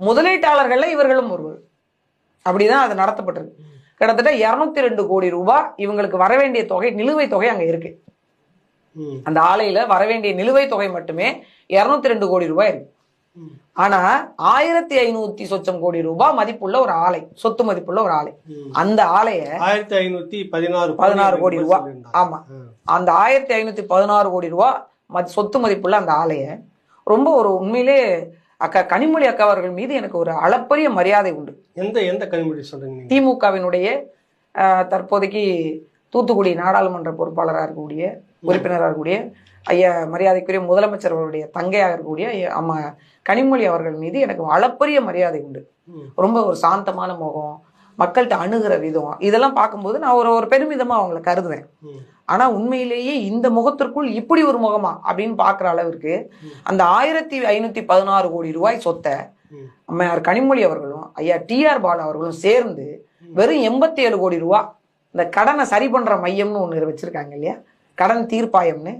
முதலீட்டாளர்கள்ல இவர்களும் ஒருவர். அப்படிதான் அது நடத்தப்பட்டிருக்கு. கிட்டத்தட்ட இருநூத்தி ரெண்டு கோடி ரூபாய் இவங்களுக்கு வர வேண்டிய தொகை நிலுவைத் தொகை அங்க இருக்கு. அந்த ஆலையில வர வேண்டிய நிலுவைத் தொகை மட்டுமே இருநூத்தி ரெண்டு கோடி ரூபாய் இருக்கு. ஆனா ஆயிரத்தி ஐநூத்தி சொச்சம் கோடி ரூபாய் மதிப்புள்ள ஒரு ஆலை சொத்து மதிப்புள்ள ஒரு ஆலை. அந்த ஆலைய ஆயிரத்தி ஐநூத்தி பதினாறு பதினாறு கோடி ரூபா சொல்லியிருந்தாங்க. ஆமா. அந்த ஆயிரத்தி ஐநூத்தி பதினாறு கோடி ரூபா மதி- சொத்து மதிப்புள்ள அந்த ஆலைய ரொம்ப ஒரு உண்மையிலே அக்கா கனிமொழி அக்கா அவர்கள் மீது எனக்கு ஒரு அளப்பரிய மரியாதை உண்டு. எந்த எந்த கனிமொழி சொல்றீங்க திமுகவினுடைய தற்போதைக்கு தூத்துக்குடி நாடாளுமன்ற பொறுப்பாளராக இருக்கக்கூடிய உறுப்பினராக இருக்கக்கூடிய ஐயா மரியாதைக்குரிய முதலமைச்சர் அவருடைய தங்கையாக இருக்கக்கூடிய அம்மா கனிமொழி அவர்கள் மீது எனக்கு அளப்பரிய மரியாதை உண்டு. ரொம்ப ஒரு சாந்தமான முகம் மக்கள்கிட்ட அணுகிற விதம். இதெல்லாம் பார்க்கும்போது நான் ஒரு ஒரு பெருமிதமா அவங்கள கருதுவேன். ம், ஆனா உண்மையிலேயே இந்த முகத்திற்குள் இப்படி ஒரு முகமா அப்படின்னு பார்க்குற அளவிற்கு அந்த ஆயிரத்தி ஐநூத்தி பதினாறு கோடி ரூபாய் சொத்தை. அம்மையார் கனிமொழி அவர்களும் ஐயா டிஆர் பாலு அவர்களும் சேர்ந்து வெறும் எண்பத்தி ஏழு கோடி ரூபா இந்த கடனை சரி பண்ற மையம்னு ஒன்று வச்சிருக்காங்க இல்லையா? கடன் தீர்ப்பாயம்னு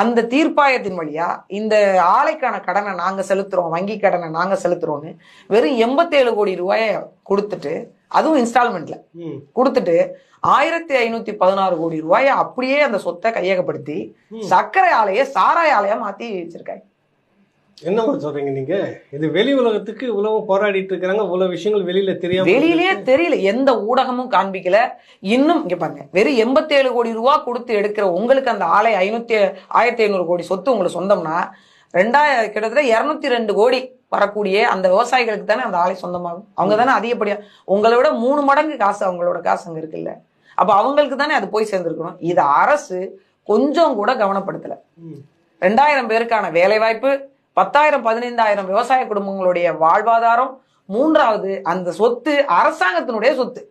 அந்த தீர்ப்பாயத்தின் வழியா இந்த ஆலைக்கான கடனை நாங்க செலுத்துறோம் வங்கி கடனை நாங்க செலுத்துறோம்னு வெறும் எண்பத்தேழு கோடி ரூபாய கொடுத்துட்டு அதுவும் இன்ஸ்டால்மெண்ட்ல கொடுத்துட்டு ஆயிரத்தி ஐநூத்தி பதினாறு கோடி ரூபாயை அப்படியே அந்த சொத்தை கையகப்படுத்தி சர்க்கரை ஆலையை சாராய ஆலையா மாத்தி வச்சிருக்காங்க. என்னம்மா சொல்றீங்க நீங்க? இது வெளி உலகத்துக்கு இவ்வளவு போராடிட்டு இருக்கிறாங்க இவ்வளவு விஷயங்கள் வெளியில தெரியாம வெளியிலேயே தெரியல எந்த ஊடகமும் காண்பிக்கல. இன்னும் இங்க பாருங்க வெறும் எண்பத்தேழு கோடி ரூபா கொடுத்து எடுக்கிற உங்களுக்கு அந்த ஆலை ஐநூத்தி ஆயிரத்தி ஐநூறு கோடி சொத்து உங்களுக்கு சொந்தம்னா ரெண்டாயிரம் கிட்டத்தட்ட இருநூத்தி ரெண்டு கோடி வரக்கூடிய அந்த விவசாயிகளுக்கு தானே அந்த ஆலை சொந்தமாகும். அவங்க தானே அதிகப்படியா உங்களை விட மூணு மடங்கு காசு அவங்களோட காசு அங்க இருக்குல்ல. அப்ப அவங்களுக்கு தானே அது போய் சேர்ந்திருக்கணும். இது அரசு கொஞ்சம் கூட கவனப்படுத்தல. ரெண்டாயிரம் பேருக்கான வேலைவாய்ப்பு பத்தாயிரம் பதினைந்தாயிரம் விவசாய குடும்பங்களுடைய வாழ்வாதாரம் மூன்றாவது அந்த சொத்து அரசாங்கத்தினுடைய சொத்து.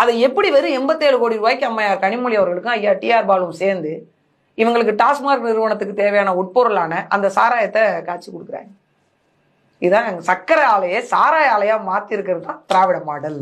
அதை எப்படி வெறும் எண்பத்தேழு கோடி ரூபாய்க்கு அம்மையார் கனிமொழி அவர்களுக்கும் ஐயா டிஆர் பாலும் சேர்ந்து இவங்களுக்கு டாஸ்மாக் நிறுவனத்துக்கு தேவையான உட்பொருளான அந்த சாராயத்தை காட்சி கொடுக்குறாங்க. இதான் சக்கரை ஆலையை சாராய ஆலையா மாத்தி இருக்கிறது தான் திராவிட மாடல்.